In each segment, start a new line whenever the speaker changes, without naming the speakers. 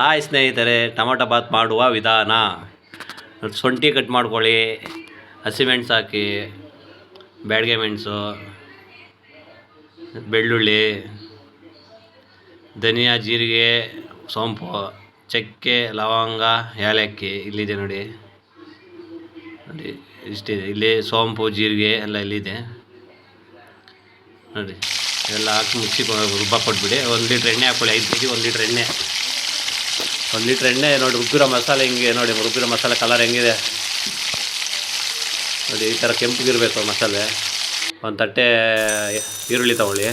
Hi ಸ್ನೇಹಿತರೆ, tomato Baat ಮಾಡುವ ವಿಧಾನ. ಶುಂಠಿ ಕಟ್ ಮಾಡ್ಕೊಳ್ಳಿ ಹಸಿಮೆಣಸು ಹಾಕಿ, ಬ್ಯಾಡ್ಗೆ ಮೆಣಸು, ಬೆಳ್ಳುಳ್ಳಿ, ಧನಿಯಾ, ಜೀರಿಗೆ, ಸೋಂಪು, ಚಕ್ಕೆ, ಲವಂಗ, ಏಲಕ್ಕಿ ಇಲ್ಲಿದೆ ನೋಡಿ. ನೋಡಿ, ಇಷ್ಟಿದೆ. ಇಲ್ಲಿ ಸೋಂಪು, ಜೀರಿಗೆ ಎಲ್ಲ ಇಲ್ಲಿದೆ. ನೋಡಿ ಎಲ್ಲ ಹಾಕಿ ಮುಚ್ಚಿ ರುಬ್ಬ ಕೊಟ್ಬಿಡಿ. ಒಂದು ಲೀಟ್ರ್ ಎಣ್ಣೆ ಹಾಕ್ಕೊಳ್ಳಿ ಐದು ಕೆ ಜಿ ಒಂದು ಲೀಟ್ರ್ ಎಣ್ಣೆ. ಒಂದು ಲೀಟ್ರ್ ಎಣ್ಣೆ, ನೋಡಿ ರುಬ್ಬಿರೋ ಮಸಾಲೆ ಹಿಂಗೆ, ನೋಡಿ ರುಬ್ಬಿರೋ ಮಸಾಲೆ ಕಲರ್ ಹೆಂಗಿದೆ. ನೋಡಿ ಈ ಥರ ಕೆಂಪಗಿರಬೇಕು ಮಸಾಲೆ. ಒಂದು ತಟ್ಟೆ ಈರುಳ್ಳಿ ತಗೊಳ್ಳಿ.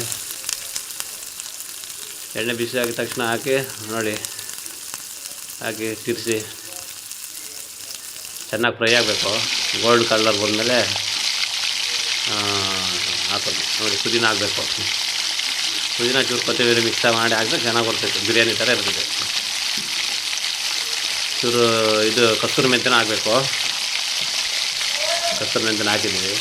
ಎಣ್ಣೆ ಬಿಸಿ ಆಗಿದ ತಕ್ಷಣ ಹಾಕಿ, ನೋಡಿ, ಹಾಕಿ ತಿರ್ಸಿ. ಚೆನ್ನಾಗಿ ಫ್ರೈ ಆಗಬೇಕು. ಗೋಲ್ಡ್ ಕಲರ್ ಬಂದಮೇಲೆ ಹಾಕೋದು. ನೋಡಿ, ಪುದೀನ ಹಾಕಬೇಕು. ಪುದೀನ ಚೂರು ಕೊತ್ತಂಬರಿ ಮಿಕ್ಸ ಮಾಡಿ ಹಾಕಿದ್ರೆ ಚೆನ್ನಾಗಿ ಬರ್ತೈತೆ. ಬಿರಿಯಾನಿ ಥರ ಇರ್ತದೆ ಚೂರು ಇದು ಕಸ್ತೂರಿ ಮೆಂತ್ಯನ ಹಾಕಬೇಕು. ಕಸ್ತೂರಿ ಮೆಂತ್ಯನ ಹಾಕಿದ್ದೀವಿ.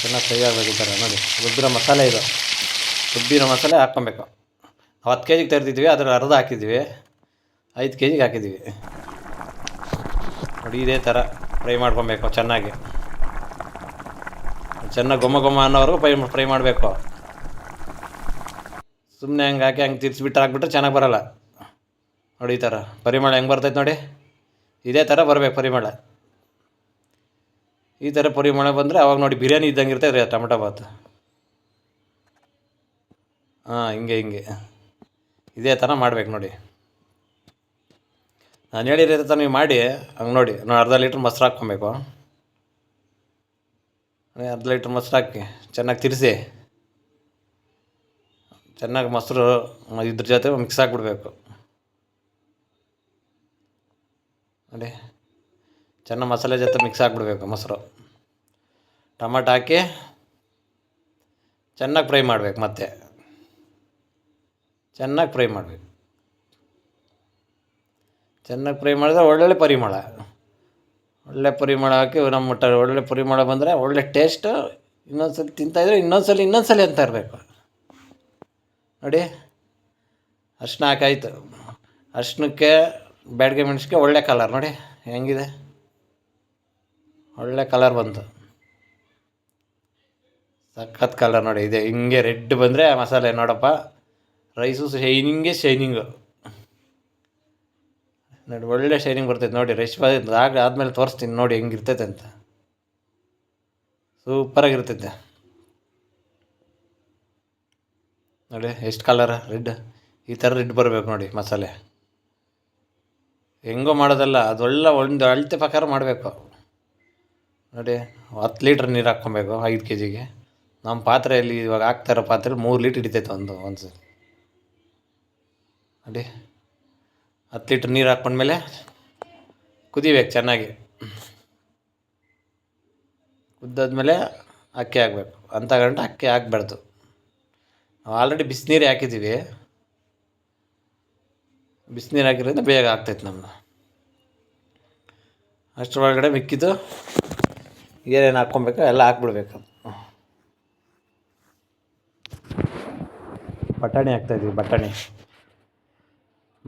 ಚೆನ್ನಾಗಿ ಫ್ರೈ ಆಗಬೇಕು ಥರ, ನೋಡಿ. ರುಬ್ಬಿರೋ ಮಸಾಲೆ ಇದು. ರುಬ್ಬಿರೋ ಮಸಾಲೆ ಹಾಕ್ಕೊಬೇಕು. ಹತ್ತು ಕೆ ಜಿಗೆ ತರ್ತಿದ್ವಿ ಅದ್ರ ಅರ್ಧ ಹಾಕಿದ್ವಿ ಐದು ಕೆ ಜಿಗೆ ಹಾಕಿದ್ದೀವಿ. ನೋಡಿ, ಇದೇ ಥರ ಫ್ರೈ ಮಾಡ್ಕೊಬೇಕು ಚೆನ್ನಾಗಿ. ಚೆನ್ನಾಗಿ ಗೊಮ್ಮ ಗೊಮ್ಮ ಅನ್ನೋವರೆಗೂ ಫ್ರೈ ಫ್ರೈ ಮಾಡಬೇಕು. ಸುಮ್ಮನೆ ಹಂಗೆ ಹಾಕಿ ಹಂಗೆ ತಿರ್ಸಿಬಿಟ್ಟು ಹಾಕ್ಬಿಟ್ರೆ ಚೆನ್ನಾಗಿ ಬರೋಲ್ಲ. ನೋಡಿ ಈ ಥರ ಪರಿಮಳ ಹೆಂಗೆ ಬರ್ತೈತೆ ನೋಡಿ. ಇದೇ ಥರ ಬರಬೇಕು ಪರಿಮಳ. ಈ ಥರ ಪರಿಮಳ ಬಂದರೆ ಅವಾಗ ನೋಡಿ ಬಿರಿಯಾನಿ ಇದ್ದಂಗೆ ಇರ್ತೈತೆ ರೀ ಟೊಮೆಟೊ ಬಾತ್. ಹಾಂ, ಹಿಂಗೆ ಹಿಂಗೆ. ಇದೇ ಥರ ಮಾಡ್ಬೇಕು ನೋಡಿ. ನಾನು ಹೇಳಿರೋ ಥರ ನೀವು ಮಾಡಿ, ಹಂಗೆ ನೋಡಿ. ನಾನು ಅರ್ಧ ಲೀಟ್ರ್ ಮೊಸರು ಹಾಕ್ಕೊಬೇಕು. ಅರ್ಧ ಲೀಟ್ರ್ ಮೊಸ್ರು ಹಾಕಿ ಚೆನ್ನಾಗಿ ತಿರ್ಸಿ. ಚೆನ್ನಾಗಿ ಮೊಸರು ಇದ್ರ ಜೊತೆ ಮಿಕ್ಸ್ ಹಾಕ್ಬಿಡ್ಬೇಕು ನೋಡಿ, ಚೆನ್ನಾಗಿ ಮಸಾಲೆ ಜೊತೆ ಮಿಕ್ಸ್ ಹಾಕ್ಬಿಡ್ಬೇಕು ಮೊಸರು. ಟಮಾಟ ಹಾಕಿ ಚೆನ್ನಾಗಿ ಫ್ರೈ ಮಾಡಬೇಕು ಮತ್ತೆ. ಚೆನ್ನಾಗಿ ಫ್ರೈ ಮಾಡಬೇಕು. ಚೆನ್ನಾಗಿ ಫ್ರೈ ಮಾಡಿದ್ರೆ ಒಳ್ಳೊಳ್ಳೆ ಪರಿಮಳ. ಒಳ್ಳೆ ಪರಿಮಳ ಹಾಕಿ ನಮ್ಮ ಟ ಒಳ್ಳೆ ಪರಿಮಳ ಬಂದರೆ ಒಳ್ಳೆ ಟೇಸ್ಟು ಇನ್ನೊಂದು ಸಲ ತಿಂತಾಯಿದ್ರೆ ಇನ್ನೊಂದು ಸಲ ಇನ್ನೊಂದು ಸಲ ಅಂತ ಇರಬೇಕು. ನೋಡಿ ಅರ್ಶಿನ ಹಾಕಾಯ್ತು ಅರ್ಶಿನಕ್ಕೆ ಬ್ಯಾಡ್ಗೆ ಮೆಣಸಿಗೆ ಒಳ್ಳೆ ಕಲರ್ ನೋಡಿ, ಹೆಂಗಿದೆ? ಒಳ್ಳೆ ಕಲರ್ ಬಂತು. ಸಖತ್ ಕಲರ್ ನೋಡಿ, ಇದೆ. ಹಿಂಗೆ ರೆಡ್ ಬಂದರೆ ಮಸಾಲೆ ನೋಡಪ್ಪ. ರೈಸು ಶೈನಿಂಗೇ ಶೈನಿಂಗು ನೋಡಿ, ಒಳ್ಳೆ ಶೈನಿಂಗ್ ಬರ್ತೈತೆ ನೋಡಿ ರೈಸ್ ಆಗ ಆದಮೇಲೆ ತೋರಿಸ್ತೀನಿ ನೋಡಿ ಹೆಂಗಿರ್ತೈತೆ ಅಂತ. ಸೂಪರಾಗಿರ್ತೈತೆ ನೋಡಿ, ಎಷ್ಟು ಕಲರ ರೆಡ್ ಈ ಥರ ರೆಡ್ ಬರಬೇಕು ನೋಡಿ, ಮಸಾಲೆ. ಹೆಂಗೋ ಮಾಡೋದಲ್ಲ ಅದೊಳ್ಳೆ ಒಂದು ಅಳತೆ ಪ್ರಕಾರ ಮಾಡಬೇಕು. ನೋಡಿ, ಹತ್ತು ಲೀಟ್ರ್ ನೀರು ಹಾಕ್ಕೊಬೇಕು, ಐದು ಕೆ ಜಿಗೆ ನಮ್ಮ ಪಾತ್ರೆಯಲ್ಲಿ ಇವಾಗ ಹಾಕ್ತಾರೋ ಪಾತ್ರೆ ಮೂರು ಲೀಟ್ರ್ ಹಿಡಿತೈತೆ ಒಂದು ಒಂದು ನೋಡಿ. ಹತ್ತು ಲೀಟ್ರ್ ನೀರು ಹಾಕ್ಕೊಂಡ್ಮೇಲೆ ಕುದಿಬೇಕು ಚೆನ್ನಾಗಿ. ಕುದ್ದಾದ್ಮೇಲೆ ಅಕ್ಕಿ ಹಾಕ್ಬೇಕು. ಅಂತ ಗಂಟೆ ಅಕ್ಕಿ ಹಾಕ್ಬಾರ್ದು. ನಾವು ಆಲ್ರೆಡಿ ಬಿಸಿನೀರು ಹಾಕಿದ್ದೀವಿ ಬಿಸಿನೀರು ಹಾಕಿರೋದ್ರಿಂದ ಬೇಗ ಆಗ್ತೈತೆ ಅಷ್ಟರ ಒಳಗಡೆ ಮಿಕ್ಕಿದ್ದು ಏನೇನು ಹಾಕ್ಕೊಬೇಕು ಎಲ್ಲ ಹಾಕ್ಬಿಡ್ಬೇಕು. ಬಟಾಣಿ ಹಾಕ್ತಾಯಿದ್ವಿ ಬಟಾಣಿ.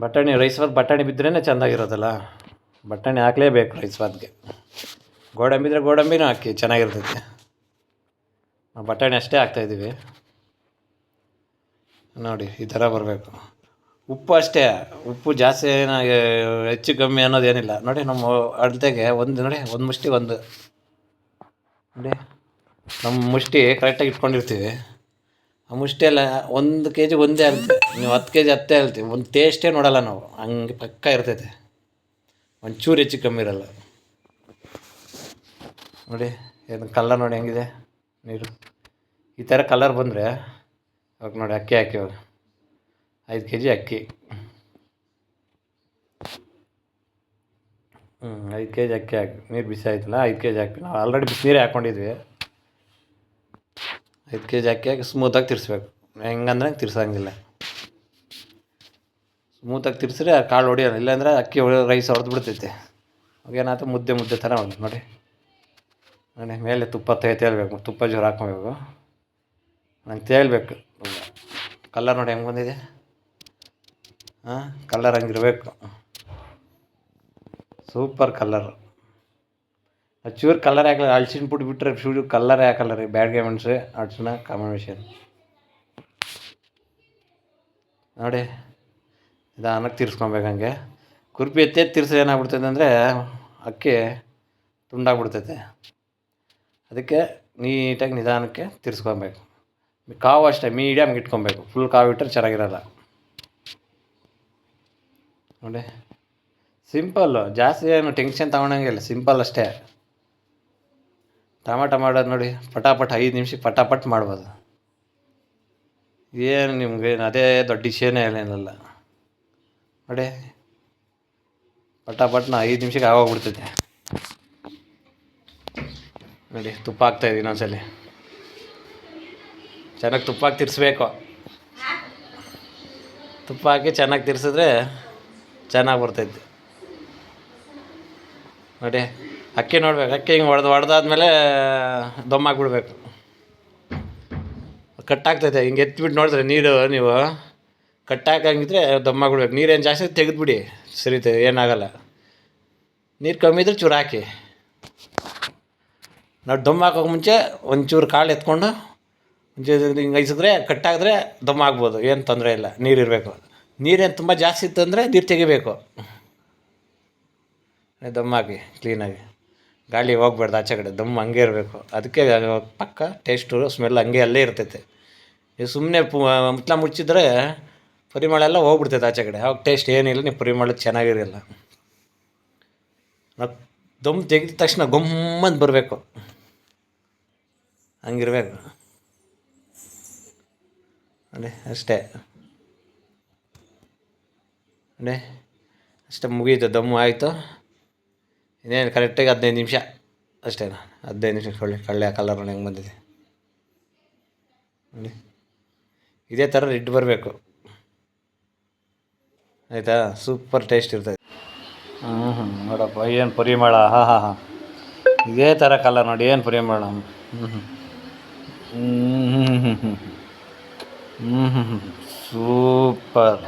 ಬಟಾಣಿ ರೈಸ್ ಬಾತ್ ಬಟಾಣಿ ಬಿದ್ರೇ ಚೆನ್ನಾಗಿರೋದಲ್ಲ ಬಟಾಣಿ ಹಾಕಲೇಬೇಕು ರೈಸ್ ಬಾತ್ಗೆ ಗೋಡಂಬಿ ಇದ್ರೆ ಗೋಡಂಬಿನೂ ಹಾಕಿ, ಚೆನ್ನಾಗಿರ್ತೈತೆ. ನಾವು ಬಟಾಣಿ ಅಷ್ಟೇ ಹಾಕ್ತಾಯಿದ್ದೀವಿ ನೋಡಿ, ಈ ಥರ ಬರಬೇಕು. ಉಪ್ಪು ಅಷ್ಟೇ, ಉಪ್ಪು ಜಾಸ್ತಿ ಹೆಚ್ಚು ಕಮ್ಮಿ ಅನ್ನೋದೇನಿಲ್ಲ ನೋಡಿ, ನಮ್ಮ ಅಳತೆಗೆ ಒಂದು, ನೋಡಿ, ಒಂದು ಮುಷ್ಟಿ, ಒಂದು. ನೋಡಿ, ನಮ್ಮ ಮುಷ್ಟಿ ಕರೆಕ್ಟಾಗಿ ಇಟ್ಕೊಂಡಿರ್ತೀವಿ. ಆ ಎಲ್ಲ ಒಂದು ಕೆ ಜಿ ಒಂದೇ ಅಲ್ತಿ ನೀವು ಹತ್ತು ಕೆ ಜಿ ಹತ್ತೇ ಅಲ್ತಿ ಒಂದು ಟೇಸ್ಟೇ ನೋಡಲ್ಲ ನಾವು. ಹಂಗೆ ಪಕ್ಕ ಇರ್ತೈತೆ. ಒಂಚೂರು ಹೆಚ್ಚು ಕಮ್ಮಿ ಇರಲ್ಲ. ನೋಡಿ, ಏನು ಕಲ್ಲರ್ ನೋಡಿ ಹೆಂಗಿದೆ? ನೀರು. ಈ ಥರ ಕಲರ್ ಬಂದರೆ, ಅವಾಗ ನೋಡಿ ಅಕ್ಕಿ ಹಾಕಿ ಅವಾಗ ಐದು ಕೆ ಜಿ ಅಕ್ಕಿ. ಹ್ಞೂ ಐದು ಕೆ ಜಿ ಅಕ್ಕಿ ಹಾಕಿ. ನೀರು ಬಿಸಿ ಆಯ್ತಲ್ಲ ಐದು ಕೆ ಜಿ ಹಾಕಿ. ನಾವು ಆಲ್ರೆಡಿ ಬಿಸಿನೀರೇ ಹಾಕ್ಕೊಂಡಿದ್ವಿ ಐದು ಕೆ ಜಿ ಅಕ್ಕಿ ಹಾಕಿ ಸ್ಮೂತಾಗಿ ತಿರ್ಸ್ಬೇಕು. ಹೆಂಗಂದ್ರೆ ತಿರ್ಸಂಗಿಲ್ಲ. ಸ್ಮೂತಾಗಿ ತಿರ್ಸಿದ್ರೆ ಕಾಳು ಹೊಡಿಯೋಲ್ಲ, ಇಲ್ಲಾಂದ್ರೆ ಅಕ್ಕಿ ರೈಸ್ ಹೊಡೆದು ಬಿಡ್ತೈತೆ. ಅವಾಗೇನಾಯ್ತು ಮುದ್ದೆ ಮುದ್ದೆ ಥರ ಒಂದು ನೋಡಿ. ನೋಡಿ, ಮೇಲೆ ತುಪ್ಪ ತೇಲ್ಬೇಕು, ತುಪ್ಪ ಜೋರು ಹಾಕೊಬೇಕು ನಂಗೆ ತೇಲ್ಬೇಕು. ಕಲರ್ ನೋಡಿ ಹೆಂಗೆ ಬಂದಿದೆ? ಹಾಂ ಕಲರ್ ಹಂಗಿರ್ಬೇಕು. ಸೂಪರ್ ಕಲರ್ ಚೂರು ಕಲರ್ ಹಾಕಲ್ಲ ಅಳ್ಸಿನ ಪುಡಿ ಬಿಟ್ಟರೆ ಚೂರು ಕಲ್ಲರೇ ಹಾಕಲ್ಲ ರೀ ಬ್ಯಾಡ್ಗೆ ಮೆಣಸು ಕಾಮನ್ ಕಾಂಬಿನೇಷನ್ ನೋಡಿ ನಿಧಾನಕ್ಕೆ ತಿರ್ಸ್ಕೊಬೇಕು ಹಂಗೆ. ಕುರ್ಪಿ ಎತ್ತೆ ತಿರ್ಸಿ ಏನಾಗ್ಬಿಡ್ತೈತೆ ಅಂದರೆ, ಅಕ್ಕಿ ತುಂಡಾಗ್ಬಿಡ್ತೈತೆ. ಅದಕ್ಕೆ ನೀಟಾಗಿ ನಿಧಾನಕ್ಕೆ ತಿರ್ಸ್ಕೊಬೇಕು. ಕಾವು ಅಷ್ಟೇ ಮೀಡಿಯಮ್ಗೆ ಇಟ್ಕೊಬೇಕು. ಫುಲ್ ಕಾವು ಇಟ್ಟರೆ ಚೆನ್ನಾಗಿರಲ್ಲ. ನೋಡಿ ಸಿಂಪಲ್ಲು ಜಾಸ್ತಿ ಏನು ಟೆನ್ಷನ್ ತಗೊಳಂಗಿಲ್ಲ ಸಿಂಪಲ್ ಅಷ್ಟೇ. ಟಮಾಟ ಮಾಡೋದು ನೋಡಿ, ಪಟಾಪಟ್ ಐದು ನಿಮಿಷಕ್ಕೆ ಪಟಾಪಟ್ ಮಾಡ್ಬೋದು. ಏನು ನಿಮ್ಗೆ ಅದೇ ದೊಡ್ಡ ವಿಷಯನೇ ಏನಿಲ್ಲ ನೋಡಿ, ಪಟಾಪಟ್ನ ಐದು ನಿಮಿಷಕ್ಕೆ ಆಗೋಗ್ಬಿಡ್ತೈತೆ. ನೋಡಿ, ತುಪ್ಪ ಹಾಕ್ತಾಯಿದ್ದೀನಿ ಇನ್ನೊಂದ್ಸಲಿ ಚೆನ್ನಾಗಿ ತುಪ್ಪ ಹಾಕಿ ತಿರ್ಸ್ಬೇಕು. ತುಪ್ಪ ಹಾಕಿ ಚೆನ್ನಾಗಿ ತಿರ್ಸಿದ್ರೆ ಚೆನ್ನಾಗಿ ಬರ್ತೈತೆ. ನೋಡಿ ಅಕ್ಕಿ ನೋಡ್ಬೇಕು. ಅಕ್ಕಿ ಹಿಂಗೆ ಹೊಡೆದು ಹೊಡೆದಾದ್ಮೇಲೆ ದಮ್ ಹಾಕ್ಬಿಡ್ಬೇಕು ಕಟ್ಟಾಗ್ತೈತೆ. ಹಿಂಗೆ ಎತ್ಬಿಟ್ಟು ನೋಡಿದ್ರೆ ನೀರು, ನೀವು ಕಟ್ಟಾಕಂಗಿದ್ರೆ ದಮ್ ಹಾಕ್ಬಿಡ್ಬೇಕು ನೀರೇನು ಜಾಸ್ತಿ ತೆಗೆದ್ಬಿಡಿ. ಸರಿತೆ, ಏನಾಗಲ್ಲ. ನೀರು ಕಮ್ಮಿ ಇದ್ರೆ ಚೂರು ಹಾಕಿ. ನಾವು ದಮ್ ಹಾಕೋಕೆ ಮುಂಚೆ ಒಂಚೂರು ಕಾಳು ಎತ್ಕೊಂಡು ಒಂಚೂರು ಹಿಂಗೆ ಐಸಿದ್ರೆ, ಕಟ್ಟಾಗಿದ್ರೆ ದಮ್ ಆಗ್ಬೋದು. ಏನು ತೊಂದರೆ ಇಲ್ಲ. ನೀರು ಇರಬೇಕು. ನೀರೇನು ತುಂಬ ಜಾಸ್ತಿ ಇತ್ತು ಅಂದರೆ ನೀರು ತೆಗಿಬೇಕು. ದಮ್ ಹಾಕಿ, ಕ್ಲೀನಾಗಿ. ಗಾಳಿ ಹೋಗ್ಬಾರ್ದು ಆಚೆ ಕಡೆ ದಮ್ ಹಂಗೆ ಇರಬೇಕು. ಅದಕ್ಕೆ ಪಕ್ಕ ಟೇಸ್ಟು ಸ್ಮೆಲ್ ಹಂಗೆ ಅಲ್ಲೇ ಇರ್ತೈತೆ. ನೀವು ಸುಮ್ಮನೆ ಪು ಮುಚ್ಚಿದ್ರೆ ಪರಿಮಳ ಎಲ್ಲ ಹೋಗ್ಬಿಡ್ತೈತೆ ಆಚೆ ಕಡೆ. ಅವಾಗ ಟೇಸ್ಟ್ ಏನಿಲ್ಲ, ನೀವು ಪರಿಮಳ ಚೆನ್ನಾಗಿರಲ್ಲ. ದಮ್ ತೆಗೆದ ತಕ್ಷಣ ಗೊಮ್ಮಂತ ಬರಬೇಕು. ಹಂಗಿರ್ಬೇಕು. ಅಂದೆ, ಅಷ್ಟೇ. ಅಂದೆ, ಅಷ್ಟೇ ಮುಗೀತು ದಮ್ಮು ಆಯಿತು. ಇನ್ನೇನು ಕರೆಕ್ಟಾಗಿ ಹದಿನೈದು ನಿಮಿಷ ಅಷ್ಟೇ ಹದಿನೈದು ನಿಮಿಷ ಕಳ್ಳೆ ಕಳ್ಳೆ ಕಲರ್ ಹೆಂಗೆ ಬಂದಿದೆ ನೋಡಿ ಇದೇ ಥರ ರೆಡ್ ಬರಬೇಕು ಆಯಿತಾ ಸೂಪರ್ ಟೇಸ್ಟ್ ಇರ್ತದೆ ಹ್ಞೂ ಹ್ಞೂ ನೋಡಪ್ಪ ಏನು ಪರಿಮಳ ಹಾಂ ಹಾಂ ಹಾಂ ಇದೇ ಥರ ಕಲರ್ ನೋಡಿ ಏನು ಪರಿಮಳ ಹ್ಞೂ ಹ್ಞೂ ಹ್ಞೂ ಹ್ಞೂ ಹ್ಞೂ ಹ್ಞೂ ಹ್ಞೂ ಹ್ಞೂ ಸೂಪರ್